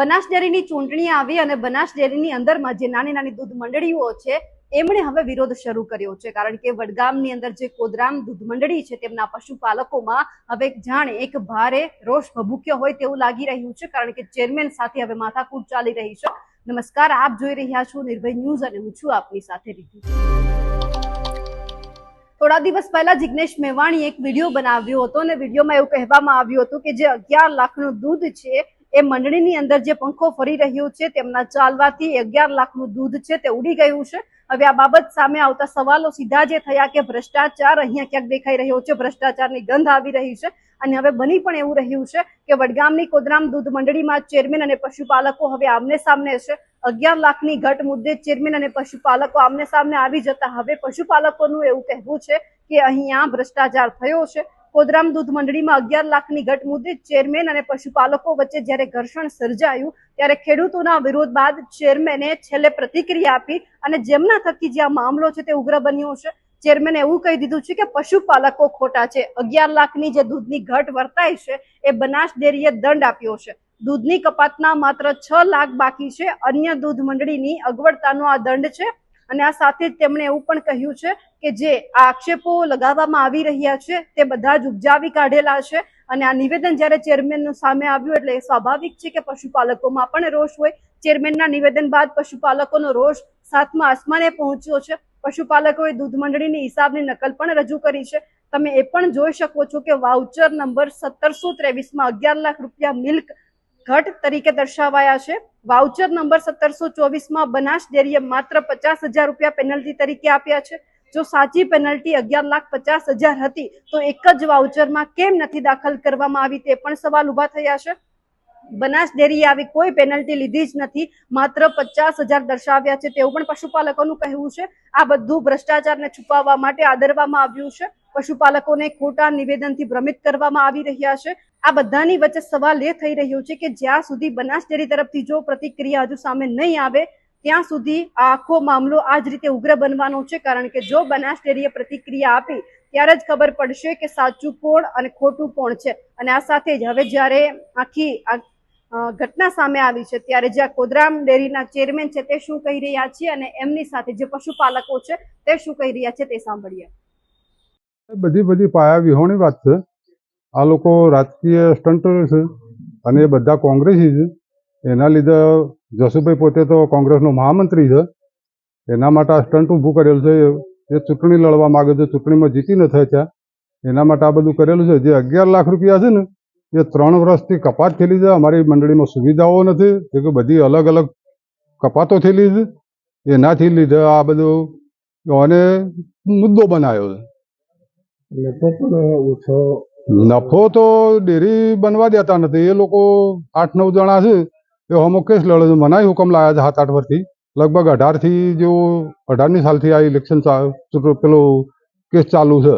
બનાસ ડેરીની ચૂંટણી આવી અને બનાસ ડેરીની અંદરમાં જે નાની નાની દૂધ મંડળીઓ છે, એમણે હવે વિરોધ શરૂ કર્યો છે. કારણ કે વડગામની અંદર જે કોદરામ દૂધ મંડળી છે, તેમના પશુપાલકોમાં હવે જાણે એક ભારે રોષ ભભૂક્યો હોય તેવું લાગી રહ્યું છે. કારણ કે ચેરમેન સાથે હવે માથાકૂટ ચાલી રહી છે. નમસ્કાર, આપ જોઈ રહ્યા છો નિર્ભય ન્યૂઝ અને હું છું આપની સાથે રીતુ. થોડા દિવસ પહેલા જિગ્નેશ મેવાણી એક વીડિયો બનાવ્યો હતો અને વિડીયોમાં એવું કહેવામાં આવ્યું હતું કે જે અગિયાર લાખનું દૂધ છે એ મંડળીની અંદર જે પંખો ફરી રહ્યો છે, તેમના ચાલવાથી અગિયાર લાખનું દૂધ છે તે ઉડી ગયું છે. હવે આ બાબત સામે આવતા સવાલો સીધા જે થયા કે ભ્રષ્ટાચાર અહીંયા ક્યાંક દેખાઈ રહ્યો છે, ભ્રષ્ટાચારની ગંધ આવી રહી છે અને હવે બની પણ એવું રહ્યું છે કે વડગામની કોદરામ દૂધ મંડળીમાં ચેરમેન અને પશુપાલકો હવે આમને સામને છે. અગિયાર લાખની ઘટ મુદ્દે ચેરમેન અને પશુપાલકો આમને સામને આવી જતા હવે પશુપાલકોનું એવું કહેવું છે કે અહીંયા ભ્રષ્ટાચાર થયો છે. કોદરામ દૂધ મંડળીમાં અગિયાર લાખની ઘટ મુદ્દે ચેરમેન અને પશુપાલકો વચ્ચે જ્યારે ઘર્ષણ સર્જાયું, ત્યારે ખેડૂતોના વિરોધ બાદ ચેરમેને છેલ્લે પ્રતિક્રિયા આપી અને જેમના થકી જે આ મામલો છે તે ઉગ્ર બન્યો છે, ચેરમેને એવું કહી દીધું છે કે પશુપાલકો ખોટા છે. અગિયાર લાખની જે દૂધની ઘટ વર્તાય છે, એ બનાસ ડેરીએ દંડ આપ્યો છે. દૂધની કપાતના માત્ર છ લાખ બાકી છે. અન્ય દૂધ મંડળીની અગવડતાનો આ દંડ છે. અને આ સાથે જ તેમણે એવું પણ કહ્યું છે કે જે આ આક્ષેપો લગાવવામાં આવી રહ્યા છે, તે બધા જ ઉપજાવી કાઢેલા છે. અને આ નિવેદન જ્યારે ચેરમેનનું સામે આવ્યું, એટલે સ્વાભાવિક છે કે પશુપાલકોમાં પણ રોષ હોય. ચેરમેનના નિવેદન બાદ પશુપાલકોનો રોષ સાતમા આસમાને પહોંચ્યો છે. પશુપાલકોએ દૂધ મંડળીની હિસાબની નકલ પણ રજૂ કરી છે. તમે એ પણ જોઈ શકો છો કે વાઉચર નંબર સત્તરસો ત્રેવીસમાં અગિયાર લાખ રૂપિયા મિલ્ક ઘટ તરીકે દર્શાવાયા છે. વાઉચર નંબર સત્તરસો ચોવીસમાં બનાસ ડેરીએ માત્ર પચાસ હજાર રૂપિયા પેનલ્ટી તરીકે આપ્યા છે. જો સાચી પેનલ્ટી અગિયાર લાખ પચાસ હજાર હતી, તો એક જ વાઉચરમાં કેમ નથી દાખલ કરવામાં આવી તે પણ સવાલ ઊભા થયા છે. બનાસ ડેરીએ આવી કોઈ પેનલ્ટી લીધી જ નથી, માત્ર પચાસ હજાર દર્શાવ્યા છે તેવું પણ પશુપાલકોનું કહેવું છે. આ બધું ભ્રષ્ટાચારને છુપાવવા માટે આદરવામાં આવ્યું છે. પશુપાલકોને ખોટા નિવેદનથી ભ્રમિત કરવામાં આવી રહ્યા છે. આ બધાની વચ્ચે સવાલ એ થઈ રહ્યો છે કે જ્યાં સુધી બનાસ ડેરી તરફથી જો પ્રતિક્રિયા હજુ સામે નહીં આવે, ત્યાં સુધી આ આખો મામલો આ જ રીતે ઉગ્ર બનવાનો છે. કારણ કે જો બનાસ ડેરીએ પ્રતિક્રિયા આપી, ત્યારે જ ખબર પડશે કે સાચું કોણ અને ખોટું કોણ છે. અને આ સાથે જ હવે જ્યારે આખી ઘટના સામે આવી છે, ત્યારે જે કોદરામ ડેરીના ચેરમેન છે તે શું કહી રહ્યા છે અને એમની સાથે જે પશુપાલકો છે તે શું કહી રહ્યા છે તે સાંભળીએ. બધી બધી પાયા વિહોણી વાત છે. આ લોકો રાજકીય સ્ટન્ટ છે અને એ બધા કોંગ્રેસી છે. એના લીધે જસુભાઈ પોતે તો કોંગ્રેસનો મહામંત્રી છે. એના માટે આ સ્ટન્ટ ઊભું કરેલું છે. એ ચૂંટણી લડવા માગે છે. ચૂંટણીમાં જીતી ન થયા એના માટે આ બધું કરેલું છે. જે અગિયાર લાખ રૂપિયા છે ને, એ ત્રણ વર્ષથી કપાત થયેલી છે. અમારી મંડળીમાં સુવિધાઓ નથી. એ કે બધી અલગ અલગ કપાતો થયેલી છે. એનાથી લીધે આ બધું અને મુદ્દો બનાવ્યો છે. નફો નફો તો ડેરી બનવા દેતા નથી. એ લોકો આઠ નવ જણા છે, એ હમો કેસ લડે છે. મનાય હુકમ લાયા છે સાત આઠ વર્ષથી. લગભગ અઢારથી જો અઢારની સાલથી આ ઇલેક્શન પેલો કેસ ચાલુ છે.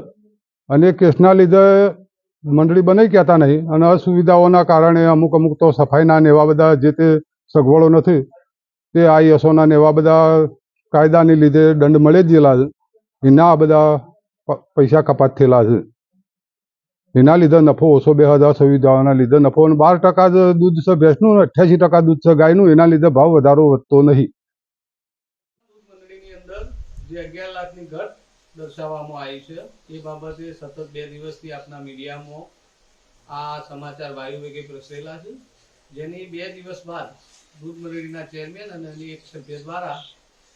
અને એ કેસના લીધે મંડળી બનાવી કહેતા નહીં. અને અસુવિધાઓના કારણે અમુક અમુક તો સફાઈના ને એવા બધા જે તે સગવડો નથી, તે આઈએસઓના ને એવા બધા કાયદાને લીધે દંડ મળે જ ગયેલા છે. એના બધા પૈસા કપાત થયેલા છે. એના લીધે નફો ઓછો બે હજાર સુવિધાઓના લીધે નફો બાર ટકા દૂધ છે, ભેંસનું અઠ્યાસી ટકા દૂધ છે, ગાયનું. એના લીધે ભાવ વધારો વધતો નહીં. દર્શાવવામાં આવી છે, એ બાબતે સતત બે દિવસથી આપના મીડિયામાં આ સમાચાર વાયુ વેગે પ્રસરેલા છે. જેની બે દિવસ બાદ દૂધ મંડળીના ચેરમેન અને એક સભ્ય દ્વારા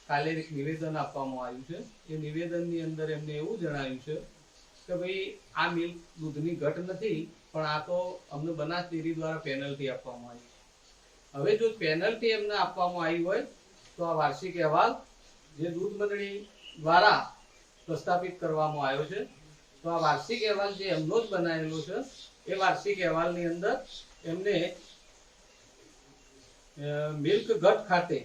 કાલે એક નિવેદન આપવામાં આવ્યું છે. એ નિવેદનની અંદર એમને એવું જણાવ્યું છે કે ભાઈ, આ મિલ્ક દૂધની ઘટ નથી, પણ આ તો અમને બનાસ ડેરી દ્વારા પેનલ્ટી આપવામાં આવી હવે જો પેનલ્ટી એમને આપવામાં આવી હોય, તો આ વાર્ષિક અહેવાલ જે દૂધ મંડળી દ્વારા પ્રસ્થાપિત કરવામાં આવ્યો છે, તો આ વાર્ષિક અહેવાલ જે એમનો જ બનાવેલો છે, એ વાર્ષિક અહેવાલની અંદર એમને મિલ્ક ઘટ ખાતે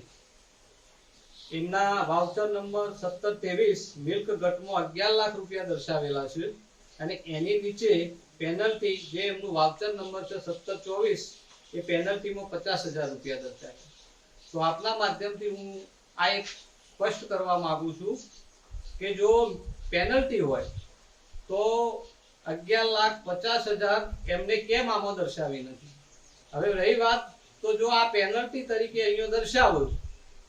એમના વાઉચર નંબર સત્તર ત્રેવીસ મિલ્ક ગટમાં અગિયાર લાખ રૂપિયા દર્શાવેલા છે. અને એની નીચે પેનલ્ટી જે એમનું વાઉચર નંબર છે સત્તર ચોવીસ, એ પેનલ્ટીમાં પચાસ હજાર રૂપિયા દર્શાવે તો આપના માધ્યમથી હું આ એક સ્પષ્ટ કરવા માગુ છું કે જો પેનલ્ટી હોય, તો અગિયાર લાખ પચાસ હજાર એમને કેમ આમાં દર્શાવી નથી? હવે રહી વાત, તો જો આ પેનલ્ટી તરીકે અહીંયા દર્શાવો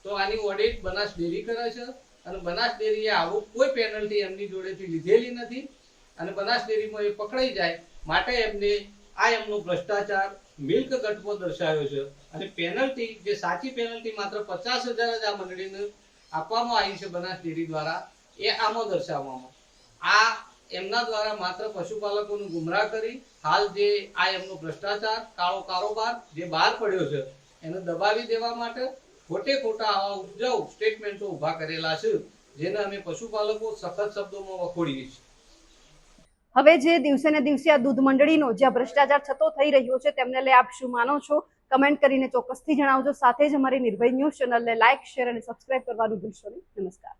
તો આની ઓડિટ બનાસ ડેરી કરે છે અને બનાસ ડેરીએ આવું કોઈ પેનલ્ટી એમની જોડેથી લીધેલી નથી અને બનાસ ડેરીમાં એ પકડાઈ જાય માટે એમને આ એમનો ભ્રષ્ટાચાર મિલ્ક ગટકો દર્શાવ્યો છે અને પેનલ્ટી જે સાચી પેનલ્ટી માત્ર પચાસ જ આ મંડળીને આપવામાં આવી છે બનાસ ડેરી દ્વારા, એ આમાં દર્શાવવામાં. આ એમના દ્વારા માત્ર પશુપાલકોનું ગુમરાહ કરી હાલ જે આ એમનો ભ્રષ્ટાચાર, કાળો કારોબાર જે બહાર પડ્યો છે, એને દબાવી દેવા માટે ખોટે ખોટા આવા ઉપજાઉ સ્ટેટમેન્ટો ઊભા કરેલા છે, જેને અમે પશુપાલકો સખત શબ્દોમાં વખોડીએ છીએ. હવે જે દિવસે ને દિવસે આ દૂધ મંડળીનો જ્યાં ભ્રષ્ટાચાર થતો થઈ રહ્યો છે, તેમને લઈ આપ શું માનો છો? કમેન્ટ કરીને ચોક્કસથી જણાવજો. સાથે જ અમારી નિર્ભય ન્યૂઝ ચેનલને લાઇક શેર અને સબસ્ક્રાઇબ કરવાનું ભૂલશો નહીં. નમસ્કાર.